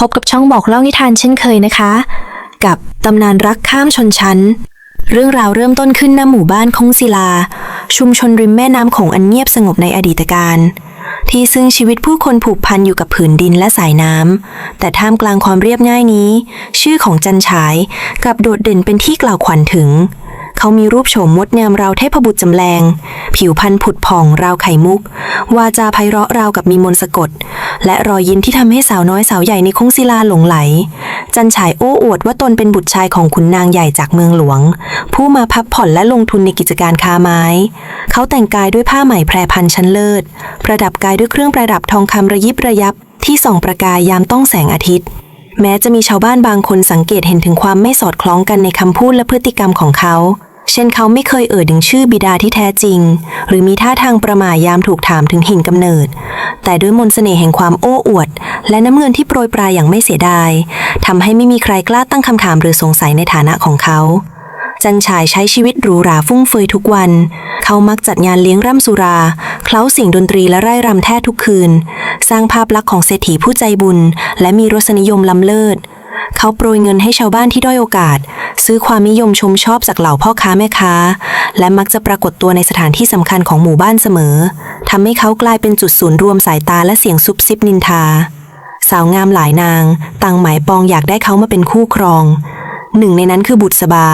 พบกับช่องบอกเล่านิทานเช่นเคยนะคะ กับตำนานรักข้ามชนชั้น เรื่องราวเริ่มต้นขึ้นณหมู่บ้านคงศิลา ชุมชนริมแม่น้ำโขงอันเงียบสงบในอดีตการ ที่ซึ่งชีวิตผู้คนผูกพันอยู่กับผืนดินและสายน้ำแต่ท่ามกลางความเรียบง่ายนี้ ชื่อของจันฉายกลับโดดเด่นเป็นที่กล่าวขวัญถึง เขามีรูปโฉมงดงามราวเทพบุตรจำแรง ผิวพรรณผุดผ่องราวไข่มุก วาจาไพเราะราวกับมีมนสะกด และรอยยิ้มที่ทำให้สาวน้อยสาวใหญ่ในคงศิลาหลงไหล จันฉายโอ้อวดว่าตนเป็นบุตรชายของขุนนางใหญ่จากเมืองหลวง ผู้มาพักผ่อนและลงทุนในกิจการค้าไม้ เขาแต่งกายด้วยผ้าไหมแพรพันชั้นเลิศ ประดับกายด้วยเครื่องประดับทองคำระยิบระยับ ที่ส่องประกายยามต้องแสงอาทิตย์แม้จะมีชาวบ้านบางคนสังเกตเห็นถึงความไม่สอดคล้องกันในคำพูดและพฤติกรรมของเขา เช่นเขาไม่เคยเอ่ยถึงชื่อบิดาที่แท้จริง หรือมีท่าทางประหม่ายามถูกถามถึงหิ่งกำเนิด แต่ด้วยมนต์เสน่ห์แห่งความโอ้อวด และน้ำเงินที่โปรยปลายอย่างไม่เสียดายทำให้ไม่มีใครกล้าตั้งคำถามหรือสงสัยในฐานะของเขาจันฉายใช้ชีวิตหรูหราฟุ่มเฟือยทุกวัน เขามักจัดงานเลี้ยงร่ำสุรา เคล้าเสิ่งดนตรีและไร่รำแท้ทุกคืน สร้างภาพลักษณ์ของเศรษฐีผู้ใจบุญ และมีรสนิยมล้ำเลิศ เขาโปรยเงินให้ชาวบ้านที่ด้อยโอกาส ซื้อความนิยมชมชอบจากเหล่าพ่อค้าแม่ค้า และมักจะปรากฏตัวในสถานที่สำคัญของหมู่บ้านเสมอทำให้เขากลายเป็นจุดศูนย์รวมสายตาและเสียงซุบซิบนินทา สาวงามหลายนาง ต่างหมายปองอยากได้เขามาเป็นคู่ครอง หนึ่งในนั้นคือบุตรสบา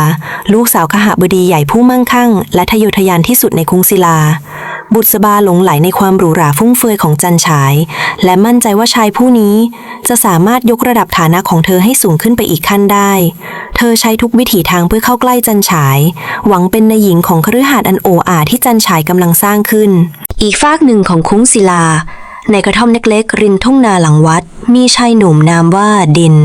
ลูกสาวขหบดีใหญ่ผู้มั่งคั่ง และทะเยอทะยานที่สุดในกรุงศิลา บุตรสบาหลงไหลในความหรูหราฟุ่มเฟือยของจันฉาย และมั่นใจว่าชายผู้นี้จะสามารถยกระดับฐานะของเธอให้สูงขึ้นไปอีกขั้นได้ เธอใช้ทุกวิถีทางเพื่อเข้าใกล้จันฉาย หวังเป็นนายหญิงของคฤหาสน์อันโออาที่จันฉายกำลังสร้างขึ้น อีกฟากหนึ่งของคุ้งศิลา ในกระท่อมเล็กๆริมทุ่งนาหลังวัด มีชายหนุ่มนามว่าดิน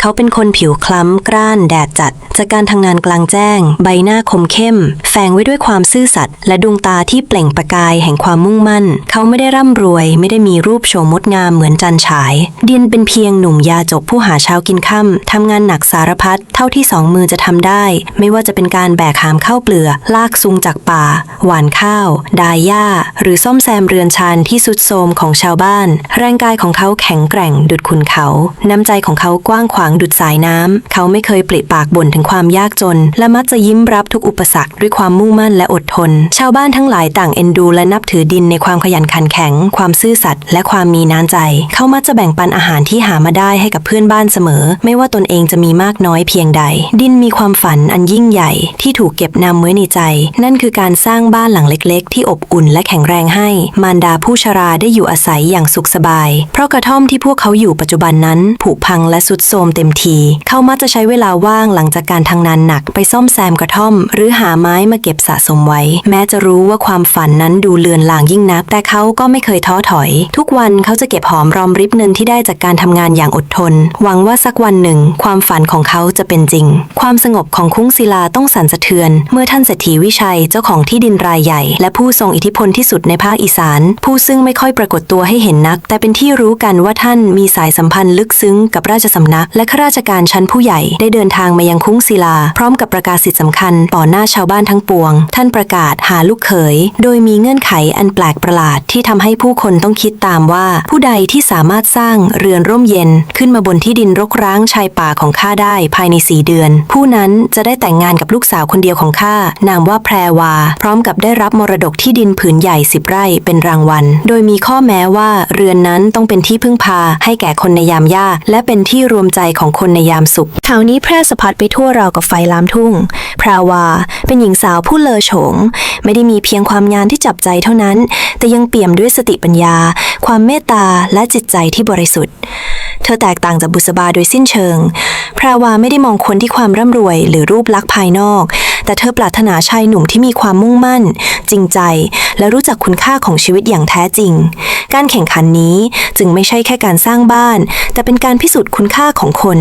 เขาเป็นคนผิวคล้ำกร้านแดดจัด จากการทำงานกลางแจ้ง ใบหน้าคมเข้ม แฝงไว้ด้วยความซื่อสัตย์และดวงตาที่เปล่งประกายแห่งความมุ่งมั่น เขาไม่ได้ร่ำรวย ไม่ได้มีรูปโฉมงดงามเหมือนจันฉาย ดินเป็นเพียงหนุ่มยาจบผู้หาเช้ากินค่ำทำงานหนักสารพัดเท่าที่สองมือจะทำได้ ไม่ว่าจะเป็นการแบกหามข้าวเปลือกลากซุงจากป่า หวานข้าว ดายหญ้า หรือซ่อมแซมเรือนชานที่สุดโทมของชาวบ้านแรงกายของเขาแข็งแกร่งดุดขุนเขา น้ำใจของเขากว้างขวางดุดสายน้ำ เขาไม่เคยปริปากบ่นถึงความยากจน และมักจะยิ้มรับทุกอุปสรรคด้วยความมุ่งมั่นและอดทน ชาวบ้านทั้งหลายต่างเอ็นดู และนับถือดินในความขยันขันแข็ง ความซื่อสัตย์และความมีน้ำใจ เขามักจะแบ่งปันอาหารที่หามาได้ให้กับเพื่อนบ้านเสมอ ไม่ว่าตนเองจะมีมากน้อยเพียงใด ดินมีความฝันอันยิ่งใหญ่ที่ถูกเก็บนำไว้ในใจ นั่นคือการสร้างบ้านหลังเล็ก ๆ ที่อบอุ่นและแข็งแรงให้ มารดาผู้ชราได้อยู่อาศัยอย่างสุขสบาย เพราะกระท่อมที่พวกเขาาอยู่ปัจจุบันนั้นผุพังและสุดโทรมเต็มที เขามักจะใช้เวลาว่างหลังจากการทำงานหนักไปซ่อมแซมกระท่อม หรือหาไม้มาเก็บสะสมไว้ แม้จะรู้ว่าความฝันนั้นดูเลือนลางยิ่งนัก แต่เขาก็ไม่เคยท้อถอย ทุกวันเขาจะเก็บหอมรอมริบเงินที่ได้จากการทำงานอย่างอดทน หวังว่าสักวันหนึ่ง ความฝันของเขาจะเป็นจริง ความสงบของคุ้งศิลาต้องสั่นสะเทือน เมื่อท่านเศรษฐีวิชัยเจ้าของที่ดินรายใหญ่ และผู้ทรงอิทธิพลที่สุดในภาคอีสาน ผู้ซึ่งไม่ค่อยปรากฏตัวให้เห็นนัก แต่เป็นที่รู้กันว่าท่านมีสายสัมพันธ์ลึกซึ้งกับราชสำนัก และข้าราชการชั้นผู้ใหญ่ได้เดินทางมายังคุ้งศิลา พร้อมกับประกาศสิทธิสำคัญต่อหน้าชาวบ้านทั้งปวง ท่านประกาศหาลูกเขย โดยมีเงื่อนไขอันแปลกประหลาดที่ทำให้ผู้คนต้องคิดตามว่า ผู้ใดที่สามารถสร้างเรือนร่มเย็น ขึ้นมาบนที่ดินรกร้างชายป่าของข้าได้ภายในสี่เดือน ผู้นั้นจะได้แต่งงานกับลูกสาวคนเดียวของข้านามว่าแพรวา พร้อมกับได้รับมรดกที่ดินผืนใหญ่สิบไร่เป็นรางวัล โดยมีข้อแม้ว่าเรือนนั้นต้องเป็นที่พึ่งพาให้แก่คนในยามยากและเป็นที่รวมใจของคนในยามสุขข่าวนี้แพร่สะพัดไปทั่วราวกับไฟลามทุ่ง พราวา เป็นหญิงสาวผู้เลอโฉง ไม่ได้มีเพียงความงามที่จับใจเท่านั้น แต่ยังเปี่ยมด้วยสติปัญญา ความเมตตาและจิตใจที่บริสุทธิ์ เธอแตกต่างจากบุษบาโดยสิ้นเชิง พราวาไม่ได้มองคนที่ความร่ำรวย หรือรูปลักษณ์ภายนอก แต่เธอปรารถนาชายหนุ่มที่มีความมุ่งมั่น จริงใจ และรู้จักคุณค่าของชีวิตอย่างแท้จริง การแข่งขันนี้จึงไม่ใช่แค่การสร้างบ้าน แต่เป็นการพิสูจน์คุณค่าของคน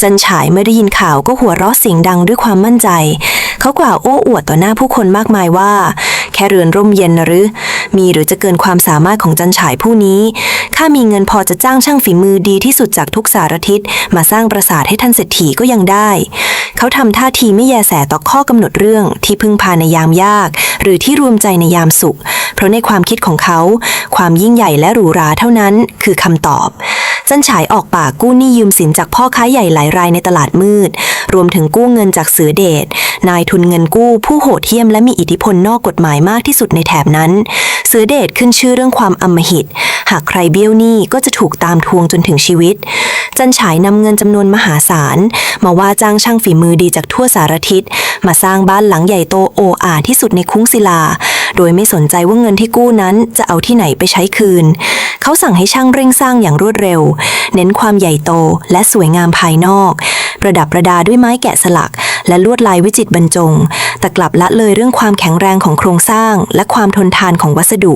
จันฉายเมื่อได้ยินข่าวก็หัวเราะเสียงดังด้วยความมั่นใจ เขากล่าวโอ้อวดต่อหน้าผู้คนมากมายว่า ค่เรือนร่มเย็นนะหรือ มีหรือจะเกินความสามารถของจันฉายผู้นี้ ข้ามีเงินพอจะจ้างช่างฝีมือดีที่สุดจากทุกสารทิศ มาสร้างปราสาทให้ท่านเศรษฐีก็ยังได้ เขาทำท่าทีไม่แยแสต่อข้อกำหนดเรื่องที่พึ่งพาในยามยาก หรือที่รวมใจในยามสุข เพราะในความคิดของเขา ความยิ่งใหญ่และหรูหราเท่านั้น คือคำตอบจันฉายออกปากกู้หนี้ยืมสินจากพ่อค้าใหญ่หลายรายในตลาดมืด รวมถึงกู้เงินจากเสือเดช นายทุนเงินกู้ผู้โหดเหี้ยมและมีอิทธิพลนอกกฎหมายมากที่สุดในแถบนั้น เสือเดชขึ้นชื่อเรื่องความอำมหิต หากใครเบี้ยวหนี้ก็จะถูกตามทวงจนถึงชีวิต จันฉายนำเงินจำนวนมหาศาล มาว่าจ้างช่างฝีมือดีจากทั่วสารทิศ มาสร้างบ้านหลังใหญ่โตโออาที่สุดในคุ้งศิลา โดยไม่สนใจว่าเงินที่กู้นั้นจะเอาที่ไหนไปใช้คืน เขาสั่งให้ช่างเร่งสร้างอย่างรวดเร็ว เน้นความใหญ่โตและสวยงามภายนอก ประดับประดาด้วยไม้แกะสลัก และลวดลายวิจิตรบรรจง แต่กลับละเลยเรื่องความแข็งแรงของโครงสร้าง และความทนทานของวัสดุ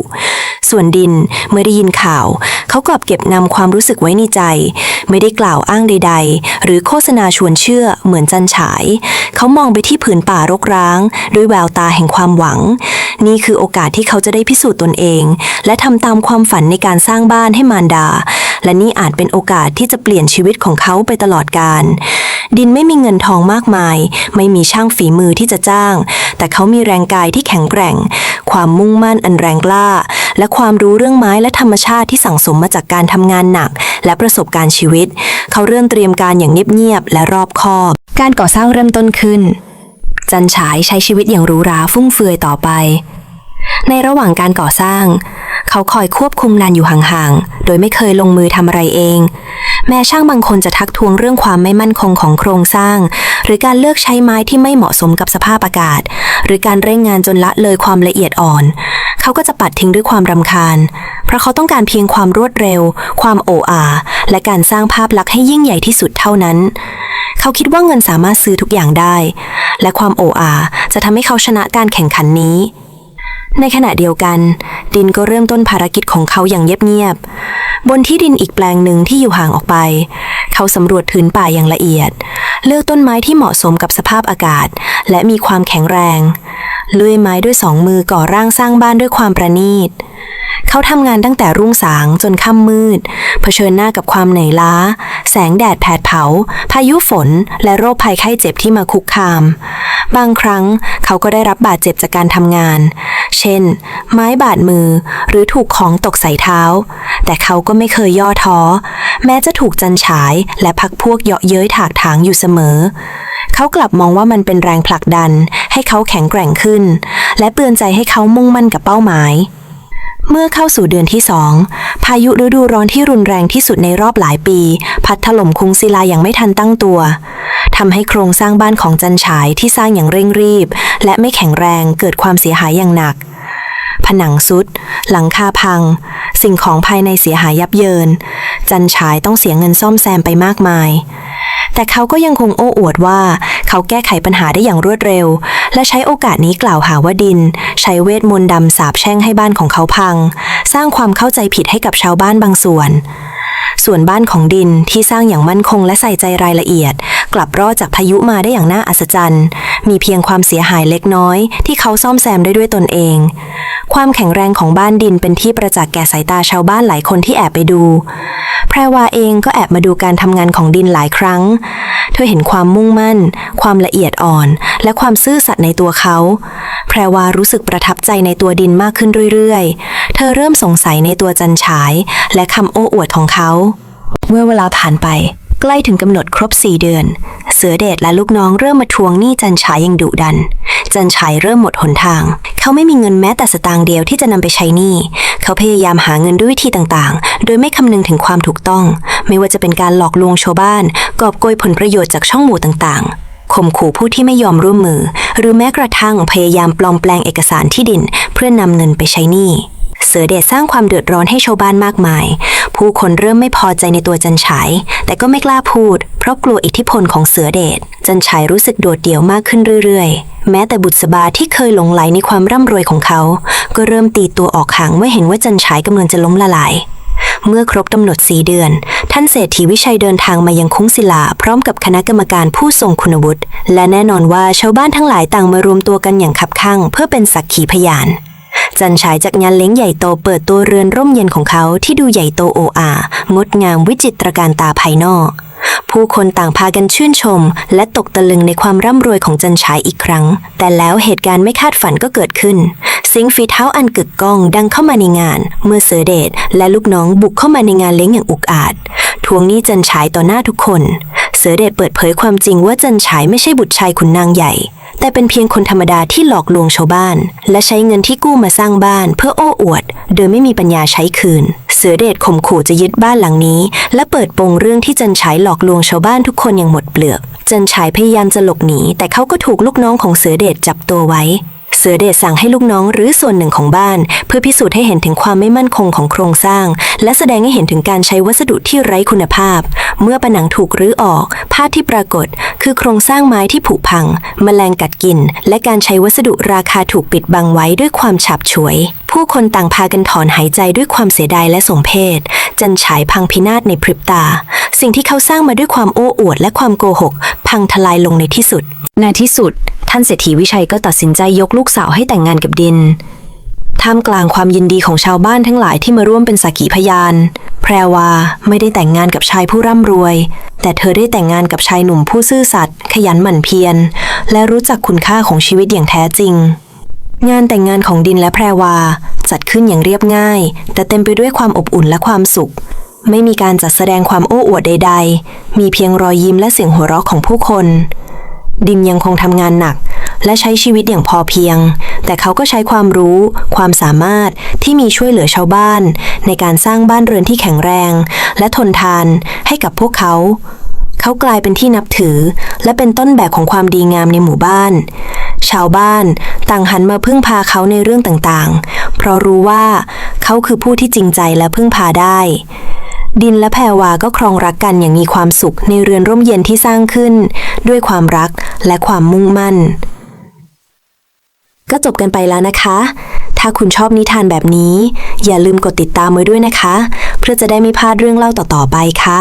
ส่วนดินเมื่อได้ยินข่าว เขากลับเก็บงำความรู้สึกไว้ในใจ ไม่ได้กล่าวอ้างใด ๆ หรือโฆษณาชวนเชื่อเหมือนจันฉาย เขามองไปที่ผืนป่ารกร้าง ด้วยแววตาแห่งความหวัง นี่คือโอกาสที่เขาจะได้พิสูจน์ตนเอง และทำตามความฝันในการสร้างบ้านให้มารดา และนี่อาจเป็นโอกาสที่จะเปลี่ยนชีวิตของเขาไปตลอดกาล ดินไม่มีเงินทองมากมาย ไม่มีช่างฝีมือที่จะจ้าง แต่เขามีแรงกายที่แข็งแกร่ง ความมุ่งมั่นอันแรงกล้า และความรู้เรื่องไม้และธรรมชาติที่สั่งสมมาจากการทำงานหนัก และประสบการณ์ชีวิต เขาเริ่มเตรียมการอย่างเงียบๆและรอบคอบ การก่อสร้างเริ่มต้นขึ้น จันฉายใช้ชีวิตอย่างหรูหราฟุ่มเฟือยต่อไป ในระหว่างการก่อสร้าง เขาคอยควบคุมนานอยู่ห่างๆ โดยไม่เคยลงมือทำอะไรเอง แม้ช่างบางคนจะทักท้วงเรื่องความไม่มั่นคงของโครงสร้าง หรือการเลือกใช้ไม้ที่ไม่เหมาะสมกับสภาพอากาศ หรือการเร่งงานจนละเลยความละเอียดอ่อน เขาก็จะปัดทิ้งด้วยความรำคาญ เพราะเขาต้องการเพียงความรวดเร็ว ความโอ้อาและการสร้างภาพลักษณ์ให้ยิ่งใหญ่ที่สุดเท่านั้น เขาคิดว่าเงินสามารถซื้อทุกอย่างได้ และความโอ้อาจะทำให้เขาชนะการแข่งขันนี้ ในขณะเดียวกัน ดินก็เริ่มต้นภารกิจของเขาอย่างเงียบๆ บนที่ดินอีกแปลงหนึ่งที่อยู่ห่างออกไป เขาสำรวจพื้นป่าอย่างละเอียด เลือกต้นไม้ที่เหมาะสมกับสภาพอากาศ และมีความแข็งแรง เลื่อยไม้ด้วยสองมือก่อร่างสร้างบ้านด้วยความประณีต เขาทำงานตั้งแต่รุ่งสางจนค่ำมืด เผชิญหน้ากับความเหนื่อยล้า แสงแดดแผดเผา พายุฝน และโรคภัยไข้เจ็บที่มาคุกคาม บางครั้งเขาก็ได้รับบาดเจ็บจากการทำงาน เช่น ไม้บาดมือหรือถูกของตกใส่เท้า แต่เขาก็ไม่เคยย่อท้อ แม้จะถูกจันฉายและพักพวกเยาะเย้ยถากถางอยู่เสมอเขากลับมองว่ามันเป็นแรงผลักดันให้เขาแข็งแกร่งขึ้น และเตือนใจให้เขามุ่งมั่นกับเป้าหมาย เมื่อเข้าสู่เดือนที่สองพายุฤดูร้อนที่รุนแรงที่สุดในรอบหลายปี พัดถล่มคุงศิลาอย่างไม่ทันตั้งตัวทำให้โครงสร้างบ้านของจันฉายที่สร้างอย่างเร่งรีบ และไม่แข็งแรงเกิดความเสียหายอย่างหนัก ผนังซุด หลังคาพัง สิ่งของภายในเสียหายยับเยิน จันฉายต้องเสียเงินซ่อมแซมไปมากมาย แต่เขาก็ยังคงโอ้อวดว่า เขาแก้ไขปัญหาได้อย่างรวดเร็ว และใช้โอกาสนี้กล่าวหาว่าดิน ใช้เวทมนต์ดำสาบแช่งให้บ้านของเขาพัง สร้างความเข้าใจผิดให้กับชาวบ้านบางส่วนส่วนบ้านของดินที่สร้างอย่างมั่นคงและใส่ใจรายละเอียด กลับรอดจากพายุมาได้อย่างน่าอัศจรรย์ มีเพียงความเสียหายเล็กน้อย ที่เขาซ่อมแซมได้ด้วยตนเอง ความแข็งแรงของบ้านดินเป็นที่ประจักษ์แก่สายตาชาวบ้านหลายคนที่แอบไปดู แพรวาเองก็แอบมาดูการทำงานของดินหลายครั้ง เธอเห็นความมุ่งมั่น ความละเอียดอ่อน และความซื่อสัตย์ในตัวเขา แพรวารู้สึกประทับใจในตัวดินมากขึ้นเรื่อยๆ เธอเริ่มสงสัยในตัวจันฉาย และคำโอ้อวดของเขา เมื่อเวลาผ่านไป ใกล้ถึงกำหนดครบ4เดือน เสือเดชและลูกน้องเริ่มมาทวงหนี้จันฉายอย่างดุดัน จันฉายเริ่มหมดหนทาง เขาไม่มีเงินแม้แต่สตางค์เดียวที่จะนำไปใช้หนี้ เขาพยายามหาเงินด้วยวิธีต่างๆ โดยไม่คำนึงถึงความถูกต้อง ไม่ว่าจะเป็นการหลอกลวงชาวบ้าน กอบโกยผลประโยชน์จากช่องหมู่ต่างๆข่มขู่ผู้ที่ไม่ยอมร่วมมือ หรือแม้กระทั่งพยายามปลอมแปลงเอกสารที่ดิน เพื่อนำเงินไปใช้หนี้ เสือเดชสร้างความเดือดร้อนให้ชาวบ้านมากมาย ผู้คนเริ่มไม่พอใจในตัวจันฉาย แต่ก็ไม่กล้าพูด เพราะกลัวอิทธิพลของเสือเดช จันฉายรู้สึกโดดเดี่ยวมากขึ้นเรื่อยๆ แม้แต่บุตรสบาที่เคยหลงไหลในความร่ำรวยของเขา ก็เริ่มตีตัวออกห่างเมื่อเห็นว่าจันฉายกำลังจะล้มละลายเมื่อครบกำหนดสีเดือน ท่านเศรษฐีวิชัยเดินทางมายังคุ้งศิลา พร้อมกับคณะกรรมการผู้ทรงคุณวุฒิ และแน่นอนว่าชาวบ้านทั้งหลายต่างมารวมตัวกันอย่างคับคั่ง เพื่อเป็นสักขีพยาน จันฉายจากงานเล้งใหญ่โตเปิดตัวเรือนร่มเย็นของเขาที่ดูใหญ่โตโออา งดงามวิจิตรการตาภายนอก ผู้คนต่างพากันชื่นชม และตกตะลึงในความร่ำรวยของจันฉายอีกครั้ง แต่แล้วเหตุการณ์ไม่คาดฝันก็เกิดขึ้นสียงฝีเท้าอันกึกก้องดังเข้ามาในงาน เมื่อเสือเดชและลูกน้องบุกเข้ามาในงานเลี้ยงอย่างอุกอาจทวงหนี้จันฉายต่อหน้าทุกคน สือเดชเปิดเผยความจริงว่าจันฉายไม่ใช่บุตรชายขุนนางใหญ่ แต่เป็นเพียงคนธรรมดาที่หลอกลวงชาวบ้าน และใช้เงินที่กู้มาสร้างบ้าน เพื่อโอ้อวด โดยไม่มีปัญญาใช้คืน เสือเดชข่มขู่จะยึดบ้านหลังนี้ และเปิดโปงเรื่องที่จันฉายหลอกลวงชาวบ้านทุกคนอย่างหมดเปลือก จันฉายพยายามจะหลบหนีแต่เขาก็ถูกลูกน้องของเสือเดชจับตัวไว้ สือเดชสั่งให้ลูกน้องหรือส่วนหนึ่งของบ้าน เพื่อพิสูจน์ให้เห็นถึงความไม่มั่นคงของโครงสร้าง และแสดงให้เห็นถึงการใช้วัสดุที่ไร้คุณภาพ เมื่อผนังถูกรื้อออก ภาพที่ปรากฏ คือโครงสร้างไม้ที่ผุพังแมลงกัดกิน และการใช้วัสดุราคาถูกปิดบังไว้ด้วยความฉับฉวย ผู้คนต่างพากันถอนหายใจด้วยความเสียดายและสมเพชจันฉายพังพินาศในพริบตา สิ่งที่เขาสร้างมาด้วยความโอ้อวดและความโกหก พังทลายลงในที่สุดในที่สุด ท่านเศรษฐีวิชัยก็ตัดสินใจยกลูกสาวให้แต่งงานกับดิน ท่ามกลางความยินดีของชาวบ้านทั้งหลายที่มาร่วมเป็นสักขีพยาน แพรวาไม่ได้แต่งงานกับชายผู้ร่ำรวย แต่เธอได้แต่งงานกับชายหนุ่มผู้ซื่อสัตย์ ขยันหมั่นเพียร และรู้จักคุณค่าของชีวิตอย่างแท้จริง งานแต่งงานของดินและแพรวาจัดขึ้นอย่างเรียบง่าย แต่เต็มไปด้วยความอบอุ่นและความสุขไม่มีการจัดแสดงความโอ้อวดใด ๆ มีเพียงรอยยิ้มและเสียงหัวเราะของผู้คน ดิมยังคงทำงานหนัก และใช้ชีวิตอย่างพอเพียง แต่เขาก็ใช้ความรู้ ความสามารถที่มีช่วยเหลือชาวบ้าน ในการสร้างบ้านเรือนที่แข็งแรง และทนทานให้กับพวกเขา เขากลายเป็นที่นับถือ และเป็นต้นแบบของความดีงามในหมู่บ้าน ชาวบ้านต่างหันมาพึ่งพาเขาในเรื่องต่างๆ เพราะรู้ว่าเขาคือผู้ที่จริงใจและพึ่งพาได้ดินและแพรวาก็ครองรักกันอย่างมีความสุขในเรือนร่มเย็นที่สร้างขึ้น ด้วยความรักและความมุ่งมั่น ก็จบกันไปแล้วนะคะ ถ้าคุณชอบนิทานแบบนี้ อย่าลืมกดติดตามไว้ด้วยนะคะ เพื่อจะได้ไม่พลาดเรื่องเล่าต่อๆไปค่ะ